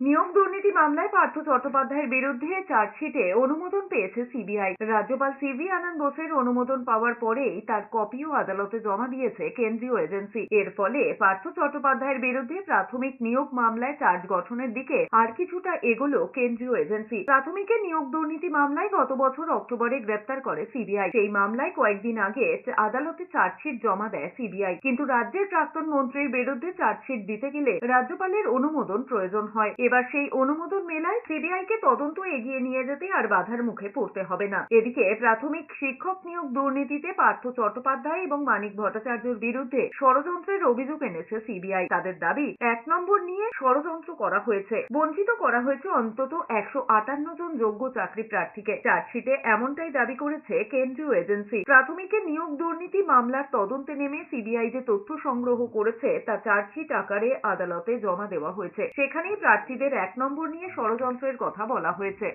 নিয়োগ দুর্নীতি মামলায় পার্থ চট্টোপাধ্যায়ের বিরুদ্ধে চার্জশিটে অনুমোদন পেয়েছে সিবিআই। রাজ্যপাল সিভি আনন্দ বোসের অনুমোদন পাওয়ার পরেই তার কপিও আদালতে জমা দিয়েছে কেন্দ্রীয় এজেন্সি। এর ফলে পার্থ চট্টোপাধ্যায়ের বিরুদ্ধে প্রাথমিক নিয়োগ মামলায় চার্জ গঠনের দিকে আর কিছুটা এগোলো কেন্দ্রীয় এজেন্সি। প্রাথমিকে নিয়োগ দুর্নীতি মামলায় গত বছর অক্টোবরে গ্রেপ্তার করে সিবিআই। সেই মামলায় কয়েকদিন আগে আদালতে চার্জশিট জমা দেয় সিবিআই। কিন্তু রাজ্যের প্রাক্তন মন্ত্রীর বিরুদ্ধে চার্জশিট দিতে গেলে রাজ্যপালের অনুমোদন প্রয়োজন হয়। এবার সেই অনুমোদন মেলায় সিবিআই কে তদন্ত এগিয়ে নিয়ে যেতে আর বাধার মুখে পড়তে হবে না। এদিকে প্রাথমিক শিক্ষক নিয়োগ দুর্নীতিতে পার্থ চট্টোপাধ্যায় এবং মানিক ভট্টাচার্যের বিরুদ্ধে ষড়যন্ত্রের অভিযোগ এনেছে সিবিআই। তাদের দাবি, এক নম্বর নিয়ে ষড়যন্ত্র করা হয়েছে। বঞ্চিত করা হয়েছে অন্তত একশো আটান্ন জন যোগ্য চাকরি প্রার্থীকে। চার্জশিটে এমনটাই দাবি করেছে কেন্দ্রীয় এজেন্সি। প্রাথমিকে নিয়োগ দুর্নীতি মামলার তদন্তে নেমে সিবিআই যে তথ্য সংগ্রহ করেছে, তা চার্জশিট আকারে আদালতে জমা দেওয়া হয়েছে। সেখানেই প্রার্থীদের এক নম্বর নিয়ে ষড়যন্ত্রের কথা বলা হয়েছে।